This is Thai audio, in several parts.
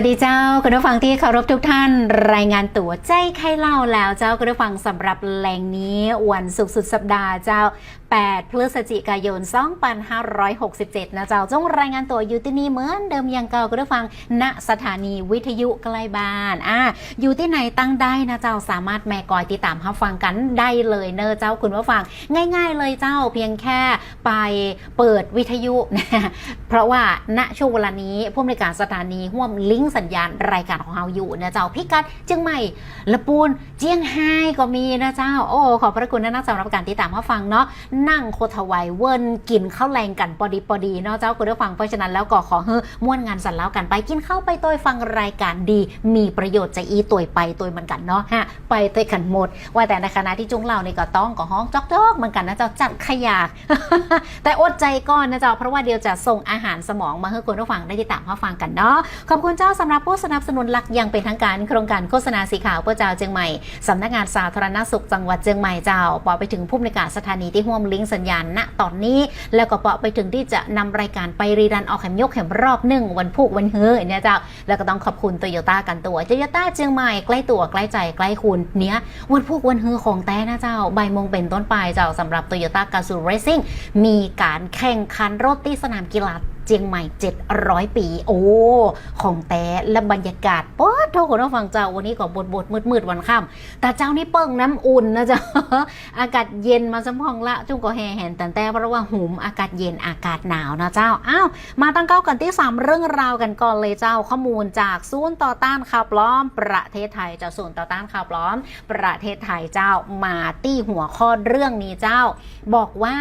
สวัสดีเจ้าคุณผู้ฟังที่เคารพทุกท่าน รายงานตัวใจใครเล่าแล้วเจ้าคุณผู้ฟังสำหรับแหล่งนี้วันศุกร์สุดสัปดาห์เจ้า 8 พฤศจิกายน 2567 นะเจ้าจงรายงานตัวอยู่ที่นี่เหมือนเดิมยังเก่าคุณผู้ฟังณสถานีวิทยุใกล้บ้านอ่าอยู่ที่ไหนตั้งได้นะเจ้าสามารถแม่กอยติดตามรับฟังกันได้เลยเนอะเจ้าคุณผู้ฟัง ง่าย ๆ เลยเจ้าเพียงแค่ไปเปิดวิทยุนะเพราะว่าณช่วงเวลานี้ผู้อำนวยการสถานีห่วมลิงก์สัญญาณรายการของเราอยู่นะเจ้าพิกัดเชียงใหม่ละปูนเจียงไฮ้ก็มีนะเจ้า โอ้ขอบพระคุณนะนักสำหรับการติดตามรับฟังเนาะนั่งโคทวายเวิร์นกินข้าวแรงกันพอดีพอดีเนาะเจ้าคุณผู้ฟังเพราะฉะนั้นแล้วก็ขอเฮ้อม่วนงานสันแล้วกันไปกินข้าวไปตัวฟังรายการดี มีประโยชน์จะอีตัวไปตัวเหมือนกันเนาะฮะไปตัวกันหมด ว่าแต่ในขณะที่จุงเรานี่ก็ต้องก็ห้องจอกๆเหมือนกันนะเจ้าจัดขยะแต่อดใจก่อนนะเจ้าเพราะว่าเดี๋ยวจะส่งอาหารสมองมาให้คุณผู้ฟังได้ติดตามรับฟังกันเนาะขอบคุณเจ้าสำหรับผู้สนับสนุนหลักอยังเป็นทางการโครงการโฆษณาสีขาวเพื่อเจ้าเจียงใหม่สำนักงานสาธารณสุขจังหวัดเจียงใหม่เจ้าปอไปถึงผู้บริการสถานีที่ห่วมลิงก์สัญญาณณตอนนี้ แล้วก็ปอไปถึงที่จะนำรายการไปรีรันออกแหมยกแหมรอบหนึ่งวันพุกวันเฮ้อเนี่ยเจ้าแล้วก็ต้องขอบคุณโตโยต้ากันตัวโตโยต้าเจียงใหม่ใกล้ตัวใกล้ใจใกล้คุณเนี้ยวันพุกวันเฮ้อของแต่นะเจ้าใบมงเป็นต้นไปเจ้าสำหรับโตโยต้ากาซูเรซิ่งมีการแข่งขันรถที่สนามกีฬา จียงใหม่ 700 ปี โอ้ ของแต่และบรรยากาศป๊อดโทษคุณผู้ฟังเจ้าวันนี้ก็บดบดมืดมืดๆวันค่ำแต่เจ้านี่เปิ้งน้ำอุ่นนะเจ้าอากาศเย็นมาสัมพองละจุ้งก็แห่แหนแต่แต่เพราะว่าหุมอากาศเย็นอากาศหนาวนะเจ้าอ้าวมาตั้งเก้ากันที่ 3 เรื่องราวกันก่อนเลยเจ้าข้อมูลจากศูนย์ต่อต้านข่าวปลอม ประเทศไทยเจ้าศูนย์ต่อต้านข่าวปลอม ประเทศไทยเจ้ามาตี้หัวข้อเรื่องนี้เจ้า บอกว่า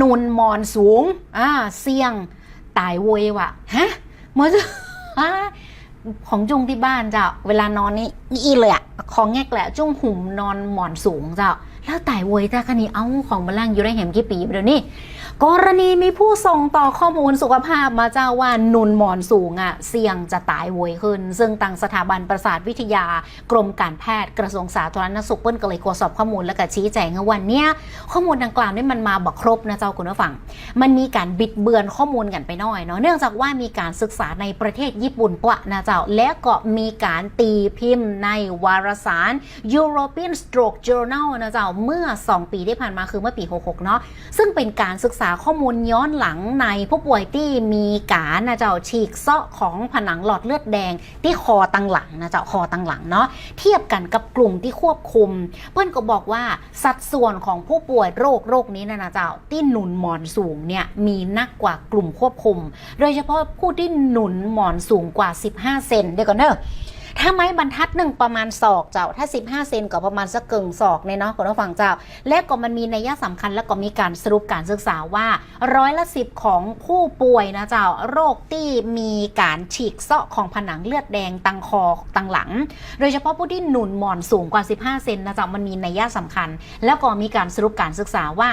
นุนมอนสูงอ่าเสี่ยงตายเวยว่ะฮะมอจะของจุงที่บ้านเจ้าเวลานอนนี่อีเลยอะของแงกแหละจุงหุ่มนอนหมอนสูงเจ้าแล้วตายเวยจ้าคันนี้เอ้าของบลังอยู่ได้แหมกี่ปีเดี๋ยวนี้ กรณีมีผู้ส่งต่อข้อมูลสุขภาพมาเจ้าว่านุนหมอนสูงอะเสี่ยงจะตายโวยขึ้น ซึ่งทางสถาบันประสาทวิทยากรมการแพทย์กระทรวงสาธารณสุขเปิ้นก็เลยตรวจสอบข้อมูลและก็ชี้แจงว่าวันเนี้ยข้อมูลดังกล่าวนี่มันมาบอกครบนะเจ้าคุณผู้ฟัง มันมีการบิดเบือนข้อมูลกันไปหน่อยเนาะเนื่องจากว่ามีการศึกษาในประเทศญี่ปุ่นปะนะเจ้าและก็มีการตีพิมพ์ในวารสาร European Stroke Journal นะเจ้าเมื่อ 2 ปีที่ผ่านมาคือเมื่อปี 66 เนาะซึ่งเป็นการศึกษาข้อมูลย้อนหลังในผู้ป่วยที่มีการนะเจ้าฉีกเซาะของผนังหลอดเลือดแดงที่คอตังหลังนะเจ้าคอตังหลังเนาะเทียบกันกับกลุ่มที่ควบคุม เพื่อนก็บอกว่าสัดส่วนของผู้ป่วยโรคโรคนี้นะนะเจ้าที่หนุนหมอนสูงเนี่ยมีนักกว่ากลุ่มควบคุม โดยเฉพาะผู้ที่หนุนหมอนสูงกว่า 15 เซนเดี๋ยวก่อนเนอะ ถ้าไม้บรรทัดหนึ่งประมาณศอกเจ้า ถ้า 15 เซนก็ประมาณสักเกิงศอกเนี่ยเนาะคุณผู้ฟังเจ้า และก็มันมีนัยสำคัญ แล้วก็มีการสรุปการศึกษาว่าร้อยละสิบของผู้ป่วยนะเจ้าโรคที่มีการฉีกเซาะของผนังเลือดแดงตังคอตังหลัง โดยเฉพาะผู้ที่หนุนหมอนสูงกว่า 15 เซนนะเจ้ามันมีนัยสำคัญ แล้วก็มีการสรุปการศึกษาว่า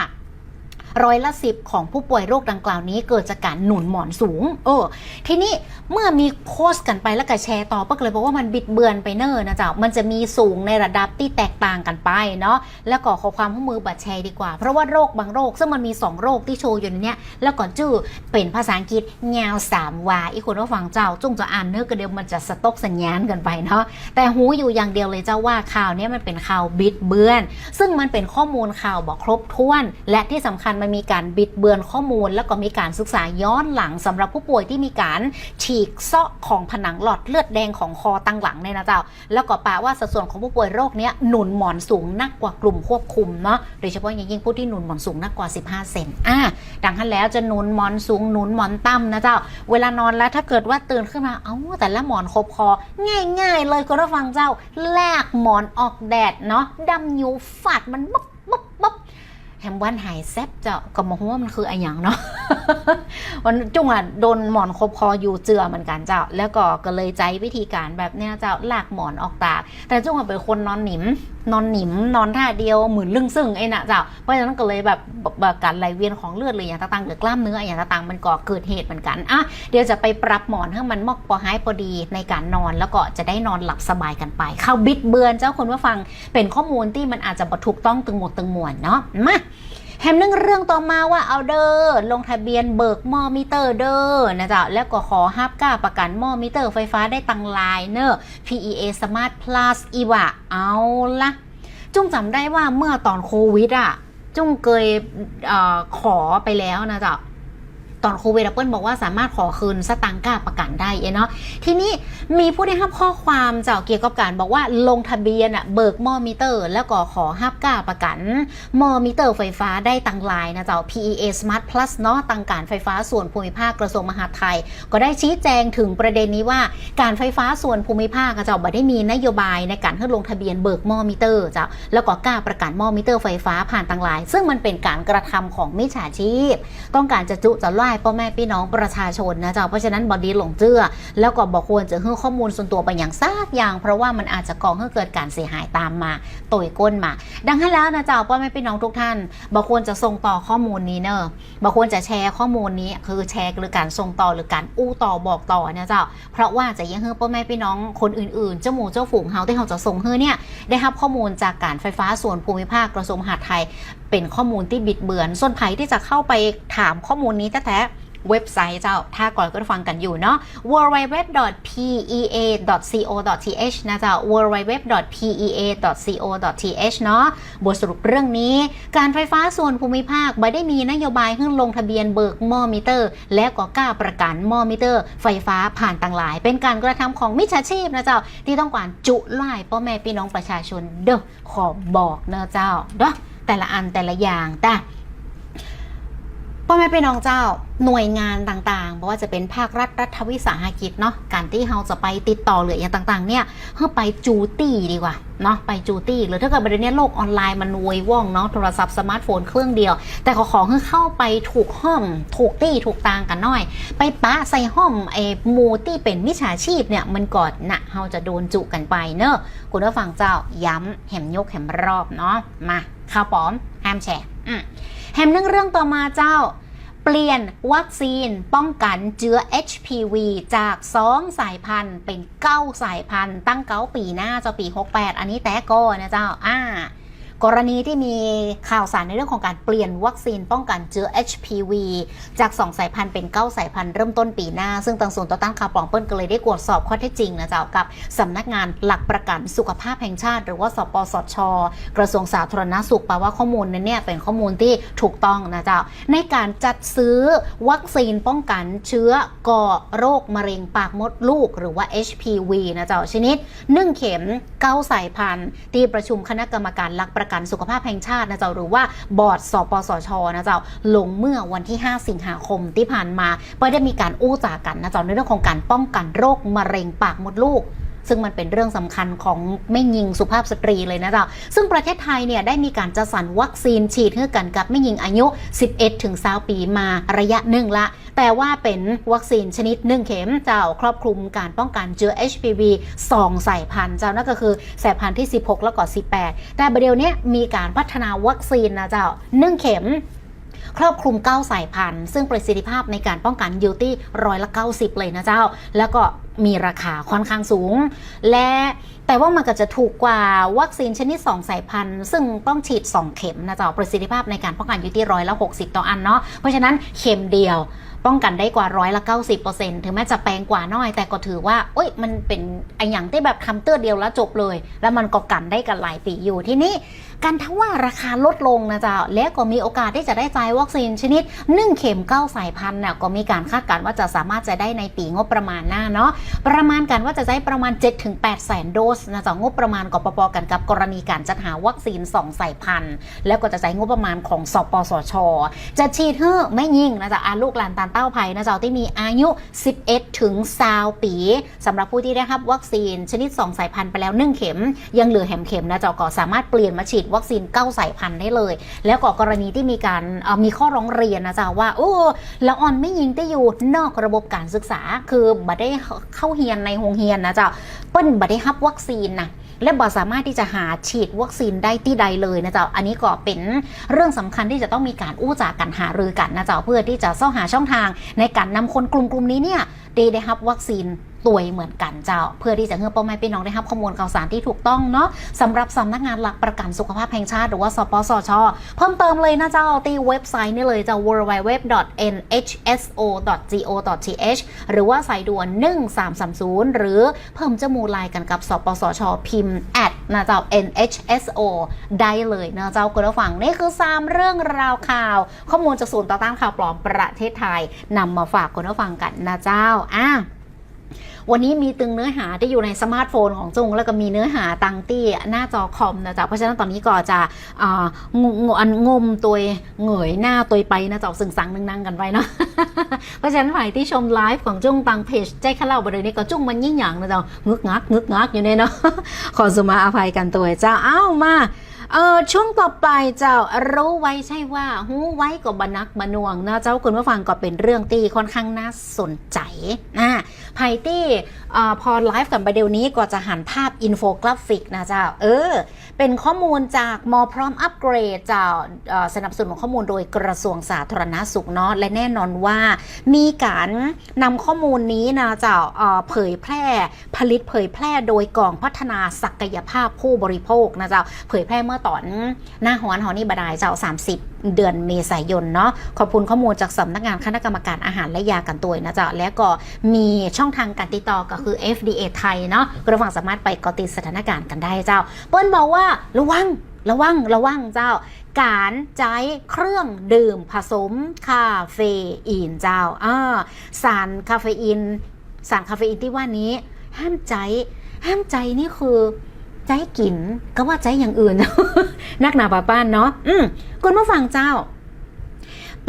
ร้อยละสิบของผู้ป่วยโรคดังกล่าวนี้ เกิดจากการหนุนหมอนสูง เออ ทีนี้เมื่อมีโพสต์กันไปแล้วก็แชร์ต่อก็เลยบอกว่ามันบิดเบือนไปเนิ่นนะจ๊ะมันจะมีสูงในระดับที่แตกต่างกันไปเนาะแล้วก็ขอความร่วมมือบัตรแชร์ดีกว่า เพราะว่าโรคบางโรค ซึ่งมันมี 2 โรคที่โชว์อยู่ในเนี้ยแล้วก็ชื่อเป็นภาษาอังกฤษยาวสามวาอีกคนว่าฟังเจ้าจุ้งจะอ่านเนื้อกระเดียวมันจะสต็อกสัญญาณกันไปเนาะแต่หูอยู่อย่างเดียวเลยเจ้าว่าข่าวนี้มันเป็นข่าวบิดเบือน ซึ่งมันเป็นข้อมูลข่าวบอกครบถ้วน และที่สำคัญมันมีการบิดเบือนข้อมูล แล้วก็มีการศึกษาย้อนหลังสำหรับผู้ป่วยที่มีการฉีกเซาะของผนังหลอดเลือดแดงของคอตั้งหลังเนี่ยนะเจ้า แล้วก็แปลว่าสัดส่วนของผู้ป่วยโรคเนี้ยหนุนหมอนสูงนักกว่ากลุ่มควบคุมเนาะโดยเฉพาะอย่างยิ่งผู้ที่หนุนหมอนสูงนักกว่า 15 เซนอะดังนั้นแล้วจะหนุนหมอนสูงหนุนหมอนต่ำนะเจ้า เวลานอนแล้วถ้าเกิดว่าตื่นขึ้นมาเอ้าแต่ละหมอนครบคอ ง่าย ๆ เลยคุณผู้ฟังเจ้าแลกหมอนออกแดดเนาะดำยูฟาดมันบ๊บบ๊บบ๊บ แฮมวันหายแซบเจ้าก็มองว่ามันคืออะไรอย่างเนาะวันจุงอะโดนหมอนคบคออยู่เจือเหมือนกันเจ้า แล้วก็ก็เลยใจวิธีการแบบเนี้ยเจ้าลากหมอนออกตาก แต่จุงอะเป็นคนนอนหนิม นอนหนิมนอนท่าเดียวหมื่นลึงซึ่งไอ้น่ะเจ้าเพราะฉะนั้นก็เลยแบบแบบการไหลเวียนของเลือดเลยอย่างต่างๆหรือกล้ามเนื้ออย่างต่างๆมันก่อเกิดเหตุเหมือนกันอะเดี๋ยวจะไปปรับหมอนให้มันมอกพอหายพอดีในการนอนแล้วก็จะได้นอนหลับสบายกันไป เข้าบิดเบือนเจ้าคนว่าฟังเป็นข้อมูลที่มันอาจจะบถูกต้องตึงหมดตึงมวลเนาะมา แฮมนึงเรื่องต่อมาว่าเอาเดอร์ลงทะเบียนเบิกหมอมิเตอร์เดอร์นะจ๊ะแล้วก็ขอฮับก้าประกันหมอมิเตอร์ไฟฟ้าได้ตังลายเนอะ PEA Smart Plus อีวะเอาละจุ้งจำได้ว่าเมื่อตอนโควิดอะ จุ้งเคยเออขอไปแล้วนะจ๊ะ ตอนโควิดเปิลบอกว่าสามารถขอคืนสตังค์ก้าประกันได้เนาะทีนี้มีผู้ได้รับข้อความจากเกี่ยวกับการบอกว่าลงทะเบียนอะเบิกมอมิเตอร์ แล้วก็ขอฮับก้าประกันมอมิเตอร์ไฟฟ้าได้ตังลายนะเจ้า PEA Smart Plus เนาะตังการไฟฟ้าส่วนภูมิภาคกระทรวงมหาดไทย ก็ได้ชี้แจงถึงประเด็นนี้ว่าการไฟฟ้าส่วนภูมิภาคเจ้าบ่ได้มีนโยบายในการให้ลงทะเบียนเบิกมอมิเตอร์เจ้าแล้วก็กล้าประกันมอมิเตอร์ไฟฟ้าผ่านตังลาย ซึ่งมันเป็นการกระทำของมิจฉาชีพ ต้องการจะจุจะไล่พ่อแม่พี่น้องประชาชนนะเจ้าเพราะฉะนั้นบอดีหลงเจือแล้วก็บอกควรจะให้ข้อมูลส่วนตัวไปอย่างซากอย่าง เพราะว่ามันอาจจะก่อให้เกิดการเสียหายตามมาต่อยก้นมา ดังนั้นแล้วนะเจ้าพ่อแม่พี่น้องทุกท่านบอกควรจะส่งต่อข้อมูลนี้เนอะบอกควรจะแชร์ข้อมูลนี้คือแชร์หรือการส่งต่อหรือการอู้ต่อบอกต่อนะเจ้า เพราะว่าจะยังให้พ่อแม่พี่น้องคนอื่นๆ เจ้าหมูเจ้าฝูงเฮาที่เขาจะส่งให้เนี่ยได้รับข้อมูลจากการไฟฟ้าส่วนภูมิภาคกระทรวงมหาดไทยเป็นข้อมูลที่บิดเบือน ส่วนไผ่ที่จะเข้าไปถามข้อมูลนี้แท้ๆเว็บไซต์เจ้า ถ้าก่อนก็ฟังกันอยู่เนาะ www.pea.co.th นะเจ้า www.pea.co.th เนาะ บทสรุปเรื่องนี้ การไฟฟ้าส่วนภูมิภาคไม่ได้มีนโยบายให้ลงทะเบียนเบิกมอมิเตอร์ และก็กล้าประกันมอมิเตอร์ ไฟฟ้าผ่านต่างหลาย เป็นการกระทำของมิจฉาชีพนะเจ้า ที่ต้องการจุไล่พ่อแม่พี่น้องประชาชน เด้อ ขอบอกเนอะเจ้า เด้อ แต่ละอันแต่ละอย่างแต่พ่อแม่พี่น้องเจ้าหน่วยงานต่างๆไม่ว่าจะเป็นภาครัฐรัฐวิสาหกิจเนาะการที่เราจะไปติดต่อหรืออย่างต่างๆ เนี่ยเพื่อไปจูตี้ดีกว่าเนาะไปจูตี้หรือถ้าเกิดประเด็นนี้โลกออนไลน์มันวยว่องเนาะโทรศัพท์สมาร์ทโฟนเครื่องเดียว แต่ขอขอให้เข้าไปถูกห้องถูกตี้ถูกตางกันหน่อย ไปปะใส่ห้องไอ้มูที่เป็นมิจฉาชีพเนี่ยมันก่อนนะเราจะโดนจุกันไปเนอะคุณผู้ฟังเจ้าย้ำแหมยกแหมรอบเนาะมา ข่าวปลอมห้ามแชร์อืมแหมเรื่องเรื่องต่อมาเจ้า เปลี่ยนวัคซีนป้องกันเชื้อ HPV จาก 2 สายพันธุ์เป็น 9 สายพันธุ์ตั้งเก้าปีหน้าเจ้าปี 68 อันนี้แต่ก็นะเจ้าอ่า กรณีที่มีข่าวสารในเรื่องของการเปลี่ยนวัคซีนป้องกันเชื้อ HPV จาก 2 สายพันธุ์เป็น 9 สายพันธุ์เริ่มต้นปีหน้า ซึ่งทางศูนต่อต้านข่าวปลอมเปิ้ลก็เลยได้ตรวจสอบข้อเท็จจริงนะเจ้ากับสำนักงานหลักประกันสุขภาพแห่งชาติ หรือว่าสปสช กระทรวงสาธารณสุขแปลว่าข้อมูลนั้นเนี่ยเป็นข้อมูลที่ถูกต้องนะเจ้าในการจัดซื้อวัคซีนป้องกันเชื้อก่อโรคมะเร็งปากมดลูก หรือว่า HPV นะเจ้าชนิด1เข็ม 9 สายพันธุ์ที่ประชุมคณะกรรมการหลักประกันสุขภาพแห่งชาตินะเจ้าหรือว่าบอร์ดสปสชนะเจ้าลงเมื่อวันที่ 5 สิงหาคมที่ผ่านมาเพื่อได้มีการอู้จากันนะเจ้าในเรื่องของการป้องกันโรคมะเร็งปากมดลูก ซึ่งมันเป็นเรื่องสำคัญของไม่ยิงสุภาพสตรีเลยนะเจ้าซึ่งประเทศไทยเนี่ยได้มีการจัดสรรวัคซีนฉีดให้กันกับไม่ยิงอายุ 11ถึง20ปีมาระยะหนึ่งละ แต่ว่าเป็นวัคซีนชนิด1เข็มเจ้าครอบคลุมการป้องกันเชื้อ HPV 2 สายพันธุ์เจ้านั่นก็คือสายพันธุ์ที่ 16 แล้วก็ 18 แต่ประเดี๋ยวนี้มีการพัฒนาวัคซีนนะเจ้า1เข็ม ครอบคลุม 9 สายพันธุ์ ซึ่งประสิทธิภาพในการป้องกันยูตี้ร้อยละ 90 เลยนะเจ้า แล้วก็มีราคาค่อนข้างสูง และแต่ว่ามันก็จะถูกกว่าวัคซีนชนิด 2 สายพันธุ์ ซึ่งต้องฉีด 2 เข็มนะเจ้าประสิทธิภาพในการป้องกันยูตี้ร้อยละ 60 ต่ออันเนาะเพราะฉะนั้นเข็มเดียวป้องกันได้กว่าร้อยละ 90%ถึงแม้จะแปลงกว่าน้อย แต่ก็ถือว่าเอ้ยมันเป็นไออย่างที่แบบทำเตื้อเดียวแล้วจบเลย แล้วมันก็กันได้กันหลายปีอยู่ที่นี้ การทั้งว่าราคาลดลงนะจ๊ะและก็มีโอกาสที่จะได้จ่ายวัคซีนชนิด 1 เข็ม9สายพันธุ์เนี่ยก็มีการคาดการณ์ว่าจะสามารถจะได้ในปีงบประมาณหน้าเนาะประมาณกันว่าจะได้ประมาณ 7-8แสนโดสนะจ๊ะงบประมาณก็ปอๆกันกับกรณีการจัดหาวัคซีน 2 สายพันธุ์ แล้วก็จะใช้งบประมาณของสปสช จะฉีดเฮ้ไม่ยิ่งนะจ๊ะอาลูกหลานตานเต้าไผ่นะจ๊ะที่มีอายุ 11 ถึง20ปีสำหรับผู้ที่ได้รับวัคซีนชนิด 2 สายพันธุ์ไปแล้ว 1 เข็ม ยังเหลือแหมเข็มนะจ๊ะก็สามารถเปลี่ยนมาฉีดวัคซีน9สายพันธุ์ได้เลย แล้วก็กรณีที่มีการมีข้อร้องเรียนนะจ๊ะว่าโอ้ละออนไม่ยิงได้อยู่นอกระบบการศึกษา คือบัได้เข้าเฮียนในโรงเรียนนะจ๊ะเปิ้นบัได้รับวัคซีนนะและบ่สามารถที่จะหาฉีดวัคซีนได้ที่ใดเลยนะจ๊ะ อันนี้ก็เป็นเรื่องสำคัญที่จะต้องมีการอู้จากกันหารือกันนะจ๊ะเพื่อที่จะเสาะหาช่องทางในการนำคนกลุ่มกลุ่มนี้เนี่ยได้ได้รับวัคซีน ตัวเหมือนกันเจ้า เพื่อที่จะเพื่อป้อแม่พี่น้องได้รับข้อมูลข่าวสารที่ถูกต้องเนาะสำหรับสำนักงานหลักประกันสุขภาพแห่งชาติหรือว่าสปสช เพิ่มเติมเลยนะเจ้าที่เว็บไซต์นี่เลยเจ้า www.nhso.go.th หรือว่าสายด่วน 1330 หรือเพิ่มจมูกลายกันกับสปสช พิมพ์แอดนะเจ้า nhso ได้เลยนะเจ้าคุณผู้ฟังนี่คือ 3 เรื่องราวข่าว ข้อมูลจากศูนย์ต่อต้านข่าวปลอมประเทศไทยนำมาฝากคุณผู้ฟังกันนะเจ้าอะ วันนี้มีตึงเนื้อหาที่อยู่ในสมาร์ทโฟนของจุง แล้วก็มีเนื้อหาตังตี้หน้าจอคอมนะจ๊ะเพราะฉะนั้นตอนนี้ก็จะงงอันงมตัวเหงยหน้าตัวไปนะจ๊ะสึงสังนึงนั่งกันไปเนาะเพราะฉะนั้นฝ่ายที่ชมไลฟ์ของจุงตังเพจใจข้าเล่าบริเวณนี้ก็จุงมันยิ่งหยังนะจ๊ะงึกงักงึกงักอยู่เนี่ยเนาะขอสมาอภัยกันตัวเจ้าอ้าวมาเออช่วงต่อไปเจ้ารู้ไว้ใช่ว่าหูไว้ก็บนักบนวงนะเจ้าคุณผู้ฟังก็เป็นเรื่องที่ค่อนข้างน่าสนใจนะ ไพตี้พอไลฟ์กันประเดี๋ยวนี้ก็จะหันภาพอินโฟกราฟิกนะเจ้า เออ เป็นข้อมูลจากมอพร้อมอัปเกรดจ้าเอ่อสนับสนุนข้อมูลโดยกระทรวงสาธารณสุขเนาะและแน่นอนว่า มีการนำข้อมูลนี้นะเจ้าเอ่อเผยแพร่ผลิตเผยแพร่โดยกองพัฒนาศักยภาพผู้บริโภคนะเจ้าเผยแพร่เมื่อตอนหน้าหอนหอนี่บดายเจ้า30 เดือนเมษายนเนาะขอบคุณข้อมูลจากสำนักงานคณะกรรมการอาหารและยากันตัวนะจ้าและก็มีช่องทางการติดต่อก็คือ FDA ไทยเนาะคุณผู้ฟังสามารถไปกาะติดสถานการณ์กันได้เจ้า เปิ้ลบอกว่าระวังระวังระวังเจ้า การใช้เครื่องดื่มผสมคาเฟอีนเจ้าอ่าสารคาเฟอีน สารคาเฟอีนที่ว่านี้ ห้ามใจ ห้ามใจนี่คือ ใจกินก็ว่าใจอย่างอื่น นักหนาป้าป้านเนาะอืมคุณผู้ฟังเจ้า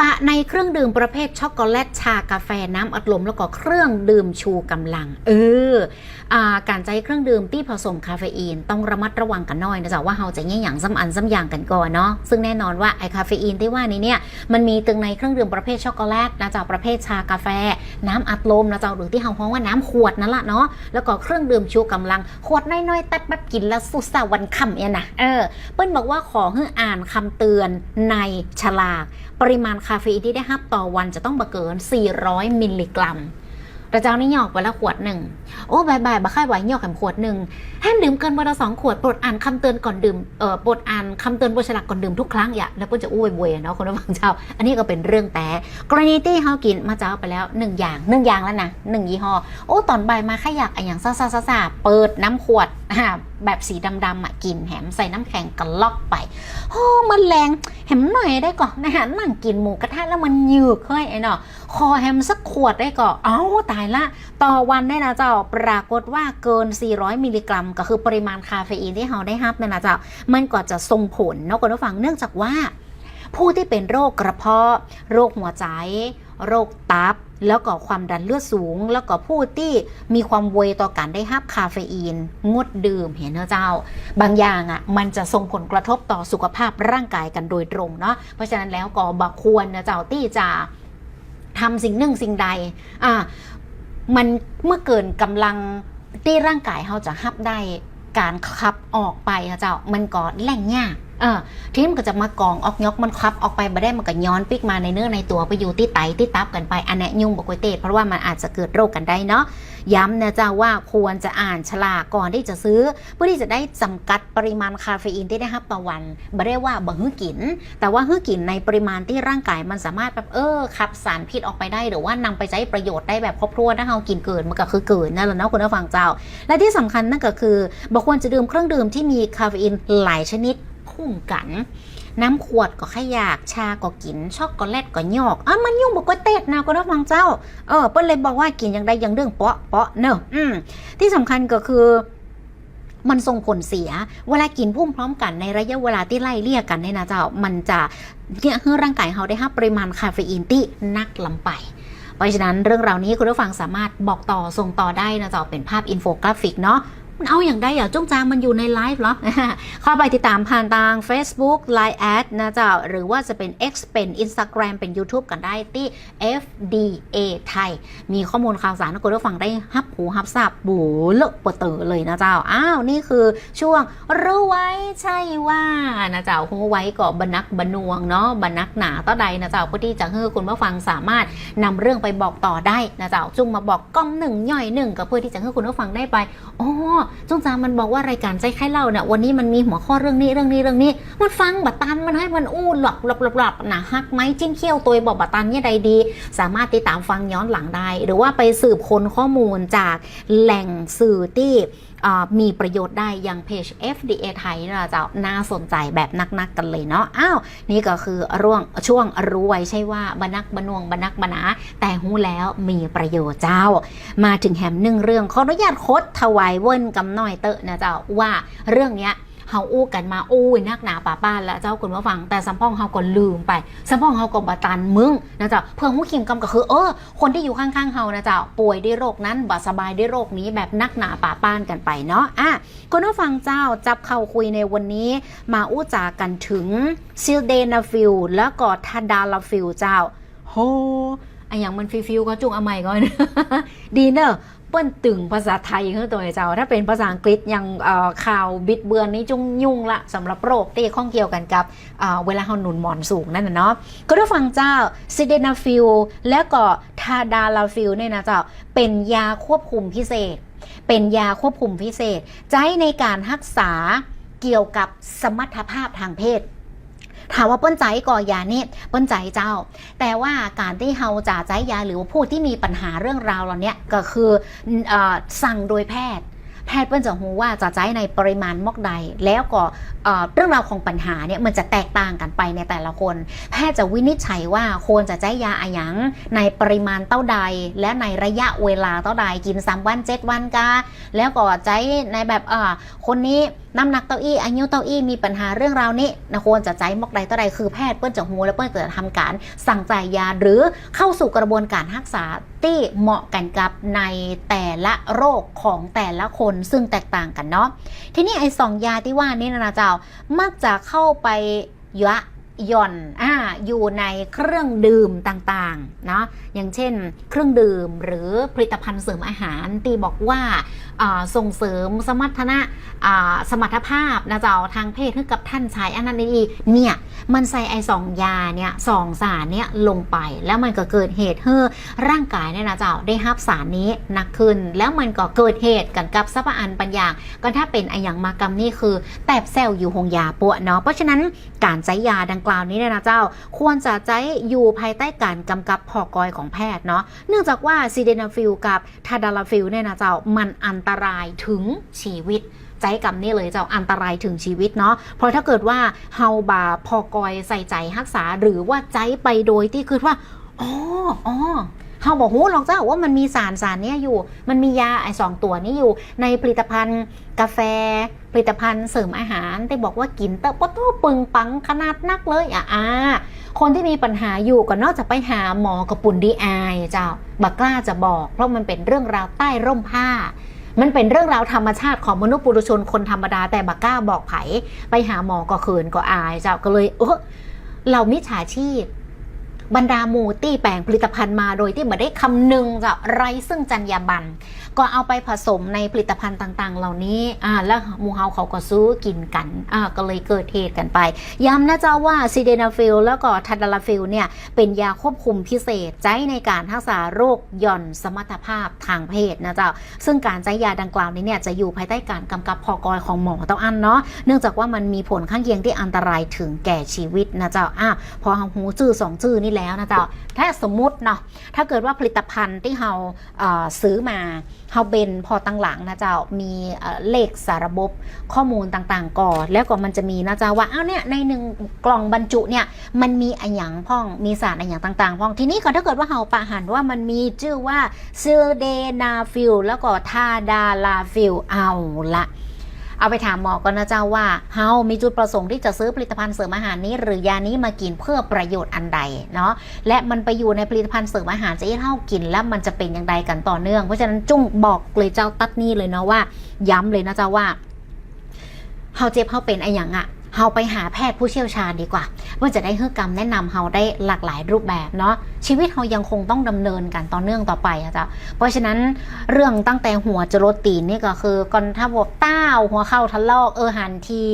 ปะในเครื่องดื่มประเภทช็อกโกแลตชากาแฟน้ำอัดลมแล้วก็เครื่องดื่มชูกำลัง เออการใช้เครื่องดื่มที่ผสมคาเฟอีนต้องระมัดระวังกันหน่อยนะจ๊ะว่าเฮาจะแง่อย่างซ้ำอันซ้ำอย่างกันก่อนเนาะซึ่งแน่นอนว่าไอคาเฟอีนที่ว่านี้เนี่ยมันมีตึงในเครื่องดื่มประเภทช็อกโกแลตนะจ๊ะประเภทชากาแฟ น้ำอัดลมนะจ๊ะหรือที่เฮาฮ้องว่าน้ำขวดนั่นแหละเนาะแล้วก็เครื่องดื่มชูกำลังขวดน้อยๆตัดแบบกินแล้วสุดสาวันคำเนี่ยนะเออเปิ้ลบอกว่าขอให้อ่านคำเตือนในฉลาก ปริมาณคาเฟอีนที่ได้รับต่อวันจะต้องบเกิน 400 มิลลิกรัม ระเจ้านี่หยอกไปละขวดหนึ่ง โอ้บายบายบะค่ายไหวหยอกแถมขวดหนึ่งห้ามดื่มเกินวันละสองขวดโปรดอ่านคำเตือนก่อนดื่ม เอ่อโปรดอ่านคำเตือนบนฉลากก่อนดื่มทุกครั้งอย่าแล้วก็จะอุ้ยบวยเนาะคนระวังเจ้า อันนี้ก็เป็นเรื่องแต่กรณีที่เฮากินมาเจ้าไปแล้วหนึ่งอย่างหนึ่งอย่างแล้วนะหนึ่งยี่ห้อ โอ้ตอนบ่ายมาแค่อยากอะอย่างซ่าซาซาซาเปิดน้ำขวดอ่าแบบสีดำๆอะกินแหมใส่น้ำแข็งกันลอกไปโอ้มันแรงแหมหน่อยได้ก่อนนะฮะนั่งกินหมูกระทะแล้วมันหยืกเฮ้ยไอ้เนาะ คอแฮมสักขวดได้ก่อเอ้าตายละ ต่อวันได้นะเจ้าปรากฏว่าเกิน 400 มิลลิกรัม ก็คือปริมาณคาเฟอีนที่เราได้รับเนี่ยนะเจ้ามันก็จะส่งผลเนาะคุณผู้ฟังเนื่องจากว่า ผู้ที่เป็นโรคกระเพาะ โรคหัวใจ โรคตับแล้วก็ความดันเลือดสูง แล้วก็ผู้ที่มีความเวยต่อการได้รับคาเฟอีน งดดื่มเห็นนะเจ้า บางอย่างอะมันจะส่งผลกระทบต่อสุขภาพร่างกายกันโดยตรงเนาะเพราะฉะนั้นแล้วก็บักควรนะเจ้าที่จะ ทำสิ่งหนึ่งสิ่งใดอ่ามันเมื่อเกินกำลังที่ร่างกายเขาจะฮับได้การขับออกไปเจ้ามันก็แหล่งยาก ออทีนี้มันก็จะมากองออกยกมันขับออกไปมาได้มันก็ย้อนปิกมาในเนื้อในตัวไปอยู่ที่ไตที่ตับกันไปอันเนี้ยุ่งบอกว้เตดเพราะว่ามันอาจจะเกิดโรคกันได้เนาะย้ำนะเจ้าว่าควรจะอ่านฉลากก่อนที่จะซื้อ เพื่อที่จะได้จำกัดปริมาณคาเฟอีนที่ได้รับต่อวันไม่ได้ว่าบ่ฮื้อกิน แต่ว่าฮื้อกินในปริมาณที่ร่างกายมันสามารถแบบเออขับสารพิษออกไปได้หรือว่านำไปใช้ประโยชน์ได้แบบครบถ้วนถ้าเรากินเกินมันก็คือเกินนั่นแหละเนาะคุณผู้ฟังเจ้า และที่สำคัญนั่นก็คือบอควรจะดื่มเครื่องดื่มที่มีคาเฟอีนหลายชนิด คู่กัน น้ำขวดก็ขยากชาก็กิน ช็อกโกแลตก็ยอกอะมันยุ่งบอกว่าเตดนะคุณผู้ฟังเจ้า เออเปิ้ลเลยบอกว่ากินอย่างใดอย่างเรื่องเปาะเปาะเนอะอืมที่สำคัญก็คือมันส่งผลเสีย เวลากินพุ่มพร้อมกันในระยะเวลาที่ไล่เลี่ยกันเนี่ยนะเจ้า มันจะเนี่ยให้ร่างกายเราได้รับปริมาณคาเฟอีนที่นักลำไป เพราะฉะนั้นเรื่องราวนี้คุณผู้ฟังสามารถบอกต่อส่งต่อได้นะเจ้าเป็นภาพอินโฟกราฟิกเนาะ มันเอาอย่างใดอะจ้องจางมันอยู่ในไลฟ์เหรอเข้าไปติดตามผ่านทาง Facebook Line แอดนะเจ้าหรือว่าจะเป็น X เป็น Instagram เป็น YouTube กันได้ที่ FDA ไทย มีข้อมูลข่าวสารให้คุณผู้ฟังได้ฮับหูฮับทราบบูเลอะปะเตอเลยนะเจ้า อ้าว นี่คือช่วงรู้ไว้ใช่ว่านะเจ้าหูไว้ก็บรรนักบรรนวงเนาะบรรนักหนาต่อใดนะเจ้าเพื่อที่จะให้คุณผู้ฟังสามารถนำเรื่องไปบอกต่อได้นะเจ้าจุงมาบอกก้อมหนึ่งย่อยหนึ่งก็เพื่อที่จะให้คุณผู้ฟังได้ไปอ๋อจงจามันบอกว่ารายการใจไข้เล่าเนี่ยวันนี้มันมีหัวข้อเรื่องนี้เรื่องนี้เรื่องนี้ มันฟังบัตตันมันให้มันอู้หลักหลับหลับหลับนาฮักไหมจิ้มเขี้ยวตัวบอกบัตตันเนี่ยใดดี สามารถติดตามฟังย้อนหลังได้ หรือว่าไปสืบค้นข้อมูลจากแหล่งสื่อที่ มีประโยชน์ได้อย่างเพจ FDA ไทยนะเจ้าน่าสนใจแบบนักๆกันเลยเนาะอ้าวนี่ก็คือร่วงช่วงรู้ไว้ใช่ว่าบนักบนวงบนักบนา แต่หูแล้วมีประโยชน์เจ้า มาถึงแฮมหนึ่งเรื่องขออนุญาตคดถวายเว้นกำหน่อยเตอะนะเจ้าว่าเรื่องเนี้ย เฮาอู้กันมาอู้ยนักหนาป่าป้านแล้วเจ้าคุณว่าฟังแต่สัมพ่องเฮาก็ลืมไปสัมพ่องเฮาก็บาตันมึงนะเจ้าเพื่อหู้คิมกำก็คือเออคนที่อยู่ข้างๆเฮานะเจ้าป่วยด้วยโรคนั้นบาสบายด้วยโรคนี้แบบนักหนาป่าป้านกันไปเนาะอะคุณผู้ฟังเจ้าจับเข้าคุยในวันนี้ มาอู้จากันถึงซิลเดนาฟิลแล้วก็ทาดาลาฟิลเจ้าโฮอันอย่างมันฟิฟิวก็จุงเอาใหม่ก่อนดีเนอะ ปิ้นตึงภาษาไทยคือตัวเจ้า ถ้าเป็นภาษาอังกฤษยังข่าวบิดเบือนนี้จุงยุ่งละสำหรับโรคที่ข้องเกี่ยวกันกับเวลาเฮาหนุนหมอนสูงนั่นน่ะเนาะก็ได้ฟังเจ้าซิเดนาฟิลและก็ทาดาลาฟิลเนี่ยนะเจ้าเป็นยาควบคุมพิเศษ เป็นยาควบคุมพิเศษใช้ในการรักษาเกี่ยวกับสมรรถภาพทางเพศ ถามว่าเปิ้นใจก่อยานี่เปิ้นใจเจ้า แต่ว่าการที่เฮาจะใจยาหรือว่าผู้ที่มีปัญหาเรื่องราวเหล่านี้ก็คืออสั่งโดยแพทย์ แพทย์เปิ้นจะรู้ว่าจะใช้ในปริมาณมอกใด แล้วก็เรื่องราวของปัญหาเนี่ยมันจะแตกต่างกันไปในแต่ละคน แพทย์จะวินิจฉัยว่าควรจะใช้ยาอะหยังในปริมาณเท่าใด และในระยะเวลาเท่าใดกิน3วัน7วันกาแล้วก็ใช้ในแบบเออคนนี้น้ำหนักเต้าอี้อายุเต้าอี้มีปัญหาเรื่องราวนี้นะควรจะใช้มอกใดเท่าใดคือแพทย์เปิ้นจะหูและเปิ้นจะทำการสั่งจ่ายยาหรือเข้าสู่กระบวนการรักษาที่เหมาะกันกับในแต่ละโรคของแต่ละคนซึ่งแตกต่างกันเนาะทีนี้ไอ้สองยาที่ว่านี่นะเจ้ามักจะเข้าไปยะย่อนอ่าอยู่ในเครื่องดื่มต่างๆ เนาะ อย่างเช่น เครื่องดื่มหรือผลิตภัณฑ์เสริมอาหารตีบอกว่าส่งเสริมสมรรถนะสมรรถภาพนะเจ้าทางเพศให้กับท่านชายอันนั้นนี้เนี่ยมันใส่ไอสองยาเนี่ยสองสารเนี่ยลงไปแล้วมันก็เกิดเหตุให้ร่างกายเนี่ยนะเจ้าได้รับสารนี้หนักขึ้น แล้วมันก็เกิดเหตุกันกับสัพพอันปัญญาก็ถ้าเป็นไออย่างมากรรมนี่คือ แตบแซลอยู่หงยาปวเนาะเพราะฉะนั้นการใช้ยาดังกล่าวนี้เนี่ยนะเจ้า ควรจะใช้อยู่ภายใต้การกำกับพอกอยของแพทย์เนาะเนื่องจากว่าซีเดนาฟิลกับทาดาลาฟิลเนี่ยนะเจ้ามันอันตรายถึงชีวิตใจกรรมนี่เลยเจ้าอันตรายถึงชีวิตเนาะ เพราะถ้าเกิดว่าเฮาบาพอกอยใส่ใจรักษาหรือว่าใจไปโดยที่คือว่าอ๋ออ๋อ เฮาบอกโหหรอกเจ้าว่ามันมีสารสารนี้อยู่ มันมียาไอสองตัวนี้อยู่ ในผลิตภัณฑ์กาแฟ ผลิตภัณฑ์เสริมอาหารที่บอกว่ากินเตอะปะโตปึงปังขนาดนักเลยอะอ่าคนที่มีปัญหาอยู่ก็นอกจากไปหาหมอกระปุ่นดีไอเจ้าบักกล้าจะบอก เพราะมันเป็นเรื่องราวใต้ร่มผ้ามันเป็นเรื่องราวธรรมชาติของมนุษย์ปุถุชนคนธรรมดาแต่บักกล้าบอกไผ ไปหาหมอก็เขินก็อายเจ้าก็เลย เออเรามิจฉาชีพ บรรดาหมูตี้แปลงผลิตภัณฑ์มาโดยที่ไม่ได้คำนึงจะไรซึ่งจรรยาบรรณ ก็เอาไปผสมในผลิตภัณฑ์ต่าง ๆ เหล่านี้อ่าแล้วมูเฮาเขาก็ซื้อกินกันอ่าก็เลยเกิดเหตุกันไป ย้ำนะเจ้าว่าซีเดนาฟิลแล้วก็ทัดาลาฟิลเนี่ยเป็นยาควบคุมพิเศษใช้ในการรักษาโรคหย่อนสมรรถภาพทางเพศนะเจ้าซึ่งการใช้ยาดังกล่าวนี้เนี่ยจะอยู่ภายใต้การกำกับพอกอยของหมอเต้าอันเนาะเนื่องจากว่ามันมีผลข้างเคียงที่อันตรายถึงแก่ชีวิตนะเจ้าอะพอหูจื้อสองจื้อนี่แล้วนะเจ้าถ้าสมมติเนาะถ้าเกิดว่าผลิตภัณฑ์ที่เราซื้อมาเฮาเบนพอตั้งหลังนะเจ้ามีเลขสารบบข้อมูลต่างๆ ก่อน แล้วก็มันจะมีนะเจ้าว่าอ้าวเนี่ยในหนึ่งกล่องบรรจุเนี่ยมันมีอหยังพ่องมีสารอหยังต่างๆ พ่องทีนี้ก็ถ้าเกิดว่าเฮาปะหันว่ามันมีชื่อว่าซิลเดนาฟิลแล้วก็ทาดาลาฟิลเอาละ เอาไปถามหมอก่อนนะเจ้าว่าเฮามีจุดประสงค์ที่จะซื้อผลิตภัณฑ์เสริมอาหารนี้ หรือยานี้มากินเพื่อประโยชน์อันใดเนาะและมันไปอยู่ในผลิตภัณฑ์เสริมอาหารจะให้เฮากินแล้วมันจะเป็นอย่างไรกันต่อเนื่อง เพราะฉะนั้นจุ้งบอกเลยเจ้าตัดนี่เลยเนาะว่า ย้ำเลยนะเจ้าว่าเฮาเจ็บเฮาเป็นไออย่างอะเฮาไปหาแพทย์ผู้เชี่ยวชาญดีกว่าเพื่อจะได้ให้คำแนะนำเฮาได้หลากหลายรูปแบบเนาะ ชีวิตเฮายังคงต้องดำเนินกันต่อเนื่องต่อไปอะจ้าเพราะฉะนั้นเรื่องตั้งแต่หัวจรดตีนนี่ก็คือก่อนถ้าบอกต้าหัวเข้าทะลอกเออหันที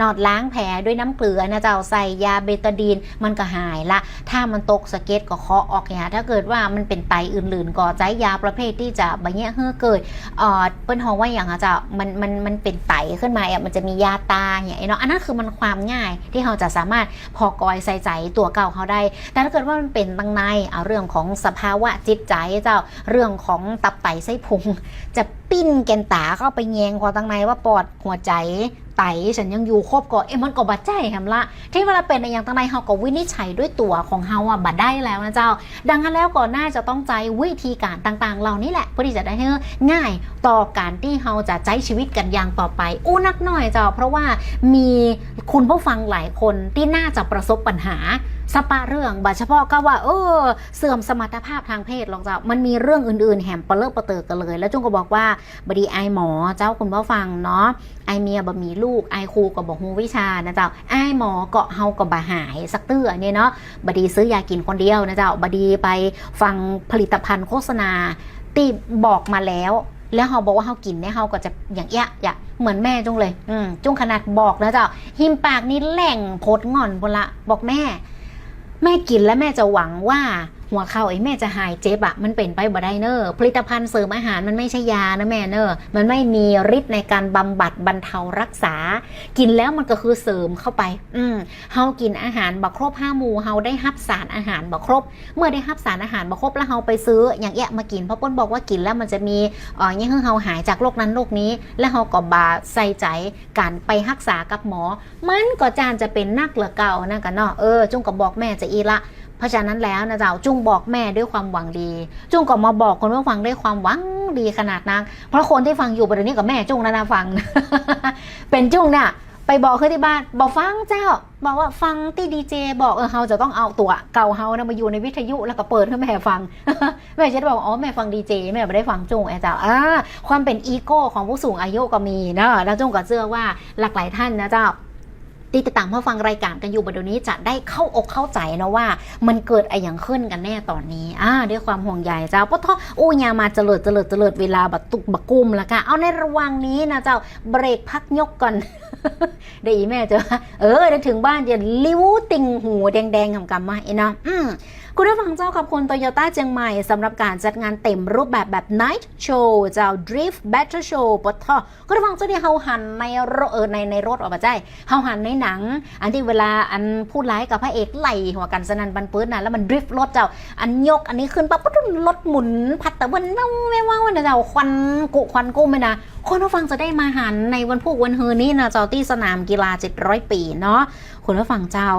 นอดล้างแผลด้วยน้ำเกลือนะเจ้าใส่ยาเบตาดีนมันก็หายละ ถ้ามันตกสะเก็ดก็เคาะออกเนี่ยถ้าเกิดว่ามันเป็นไตอื่นๆ ก็ใจยาประเภทที่จะบะเนี้ยเฮือเกิดเอ่อเปิ้นฮองว่าอย่างอะจ้ามันมันมันเป็นไตขึ้นมาอะมันจะมียาตาอย่างเนาะอันนั้นคือมันความง่ายที่เราจะสามารถพอกอยใส่ใจตัวเก่าเขาได้ แต่ถ้าเกิดว่ามันเป็นตั้งในเอาเรื่องของสภาวะจิตใจเจ้าเรื่องของตับไตไส้พุงจะ ปิ้นแกนตาเข้าไปแยงคอตั้งในว่าปอดหัวใจไตฉันยังอยู่ครบก่อเอ้มันก็บาดใจแฮมละที่เวลาเป็นอย่างตั้งในเฮาก็วินิจฉัยด้วยตัวของเฮาอะบัดได้แล้วนะเจ้า ดังนั้นแล้วก่อนหน้าจะต้องใจวิธีการต่างๆ เหล่านี้แหละเพื่อที่จะได้ให้ง่ายต่อการที่เฮาจะใช้ชีวิตกันอย่างต่อไปอู้นักหน่อยเจ้า เพราะว่ามีคุณผู้ฟังหลายคนที่น่าจะประสบปัญหาสปาเรื่องบัเฉพาะก็ว่าเออเสื่อมสมรรถภาพทางเพศหรอกเจ้ามันมีเรื่องอื่นๆ แหมปะเลอะปะเตอกันเลย แล้วจุงก็บอกว่าบดีไอหมอเจ้าคุณผู้ฟังเนาะไอเมียบะมีลูกไอครูก็บอกฮูวิชานะเจ้าไอหมอก็เฮาก็บะหายสักเตื้อเนี่ยเนาะบดีซื้อยากินคนเดียวนะเจ้าบดีไปฟังผลิตภัณฑ์โฆษณาที่บอกมาแล้วแล้วเฮาบอกว่าเฮากินเนี่ยเฮาก็จะอย่างเงี้ยอย่าเหมือนแม่จุงเลย อืมจุงขนาดบอกนะเจ้าหิมปากนี่แหล่งโพดงอนบนละบอกแม่ แม่กินแล้วแม่จะหวังว่า หัวเข่าไอ้แม่จะหายเจ็บอะมันเป็นไปบ่ได้เนอผลิตภัณฑ์เสริมอาหารมันไม่ใช่ยานะแม่เนอมันไม่มีฤทธิ์ในการบำบัดบรรเทารักษา กินแล้วมันก็คือเสริมเข้าไป อืมเฮากินอาหารบ่ครบห้าหมู่เฮาได้ฮับสารอาหารบ่ครบ เมื่อได้ฮับสารอาหารบ่ครบแล้วเฮาไปซื้ออย่างแยะมากินเพราะป้นบอกว่ากินแล้วมันจะมีอ่อยังให้เฮาหายจากโรคนั้นโรคนี้ แล้วเฮาก็บาใส่ใจการไปรักษากับหมอ มันก็จานจะเป็นนักเหลือเก่านะกันเนาะเออจุงก็บอกแม่จะอีละ เพราะฉะนั้นแล้วนะเจ้าจุ้งบอกแม่ด้วยความหวังดี จุ้งก็มาบอกคนว่าฟังด้วยความหวังดีขนาดนั้นเพราะคนที่ฟังอยู่ประเดี๋ยวนี้กับแม่จุ้งนะนะฟัง เป็นจุ้งเนี่ยไปบอกคือที่บ้านบอกฟังเจ้า บอกว่าฟังที่ดีเจบอกเออเฮาจะต้องเอาตัวเก่าเฮานะมาอยู่ในวิทยุแล้วก็เปิดให้แม่ฟัง แม่จะได้บอกอ๋อแม่ฟังดีเจแม่ไม่ได้ฟังจุ้งไอ้เจ้าอ่าความเป็นอีโก้ของผู้สูงอายุก็มีนะแล้วจุ้งก็เชื่อว่าหลากหลายท่านนะเจ้า ที่ติดตามเพื่อฟังรายการกันอยู่บนเดียวนี้จะได้เข้าอกเข้าใจนะว่า มันเกิดอะไรอย่างขึ้นกันแน่ตอนนี้อ่าด้วยความห่วงใยเจ้าเพราะท้ออู้ยามาเจริญเจริญเจริญเวลาบัตุกบักกุมและค่ะเอาในระหว่างนี้นะเจ้าเบรกพักยกก่อนได้อีแม่เจ้าเออเดี๋ยวถึงบ้านจะลิ้วติงหูแดงๆกำกำมาไอ้นะอืม คุณผู้ฟังเจ้าขอบคุณโตโยต้าเชียงใหม่สำหรับการจัดงานเต็มรูปแบบแบบ Night Show เจ้า Drift Battle Show ปะท่อคุณผู้ฟังเจ้าที่เฮาหันในรถเออในในรถออกมาใจเฮาหันในหนัง อันที่เวลาอันพูดร้ายกับพระเอกไหลหัวกันสนันบันปื้นนะแล้วมันดริฟต์รถเจ้า อันยกอันนี้ขึ้นปั๊บปุ๊บรถหมุน พัดแต่วันว้าวไม่ว้าวนะเจ้าควันกุควันกุ้มไปนะคนผู้ฟังจะได้มาหันในวันพุธวันเฮอนี้นะเจ้าที่สนามกีฬา 700 ปีเนาะ คุณผู้ฟังเจ้า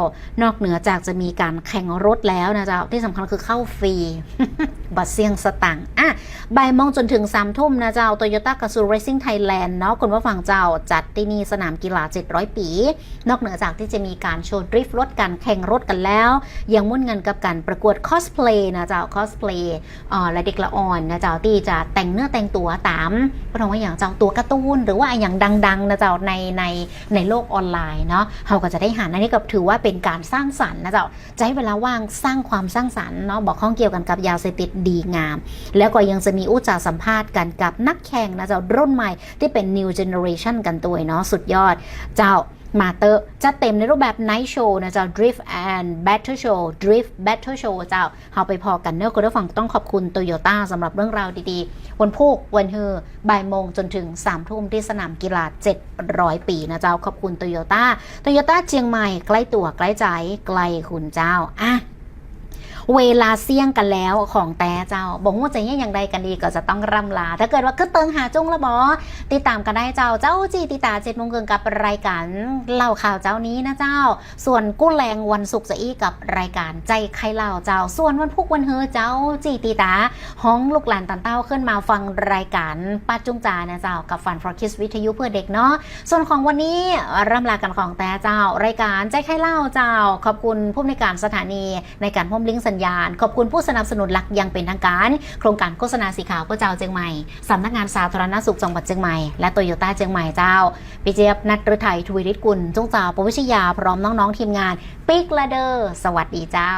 นอกเหนือจากจะมีการแข่งรถแล้วนะเจ้าที่สำคัญคือเข้าฟรี บัตรเสี่ยงสตังค์อะบ่ายโมงจนถึง3ามทุ่มนะเจ้าโตโยต้ากาซูเรซิ่งไทยแลนด์เนาะคุณผู้ฟังเจ้าจัดที่นี่สนามกีฬา 700 ปี นอกเหนือจากที่จะมีการโชว์ดริฟต์รถกันแข่งรถกันแล้ว ยังมุ่นเงินกับการประกวดคอสเพลย์นะเจ้าคอสเพลย์อ่าและเด็กละอ่อนนะเจ้าที่จะแต่งเนื้อแต่งตัวตามเพราะว่าอย่างเจ้าตัวการ์ตูนหรือว่าอย่างดังๆนะเจ้าในในในโลกออนไลน์เนาะเขาก็จะได้หันอันนี้ก็ถือว่าเป็นการสร้างสรรค์นะเจ้าให้เวลาว่างสร้างความสร้างสรรค์เนาะบอกข้องเกี่ยวกันกับยาเสพติดดีงาม แล้วก็ยังจะมีอุจจาสัมภาษณ์กันกับนักแข่งนะเจ้ารุ่นใหม่ที่เป็น new generation กันตัวเนาะสุดยอดเจ้า มาเตอร์จะเต็มในรูปแบบ night show นะเจ้า drift and battle show drift battle show เจ้าเอาไปพอกันเนอะคุณผู้ฟังต้องขอบคุณโตโยต้าสำหรับเรื่องราวดีๆ วันพุกวันเฮอบ่ายโมงจนถึง3ามทุ่มที่สนามกีฬา 700 ปีนะเจ้าขอบคุณโตโยต้าโตโยต้าเชียงใหม่ใกล้ตัวใกล้ใจไกลคุณเจ้าอะ เวลาเสี่ยงกันแล้วของแต่เจ้าบอกว่าจะยังอย่างใดกันดีก็จะต้องร่ำลา ถ้าเกิดว่าขึ้นเติงหาจุ้งละบอติดตามกันได้เจ้าเจ้าจีติตาเจ็ดโมงเกินกับรายการเล่าข่าวเจ้านี้นะเจ้า ส่วนกู้แรงวันศุกร์จะอีกับรายการใจใครเล่าเจ้า ส่วนวันพุธวันเฮอเจ้าจีติตาห้องลูกหลานตันเต้าขึ้นมาฟังรายการป้าจุ้งจานะเจ้ากับฟันฟอร์คิสวิทยุเพื่อเด็กเนาะส่วนของวันนี้ร่ำลากันของแต่เจ้า รายการใจใครเล่าเจ้า ขอบคุณผู้อำนการสถานีในการพ่มลิงก์สัญญาณ ขอบคุณผู้สนับสนุนหลักอยังเป็นทางการ โครงการโฆษณาสีขาวก็เจ้าเจียงใหม่สำนักงานสาธารณสุขจังหวัดเจียงใหม่และโตโยต้าเจียงใหม่เจ้าปิเจี๊ยบนัทฤทัยทวีฤทธิ์กุลจงเจ้าปวิชยาพร้อมน้องๆทีมงาน ปิกละเดอร์ สวัสดีเจ้า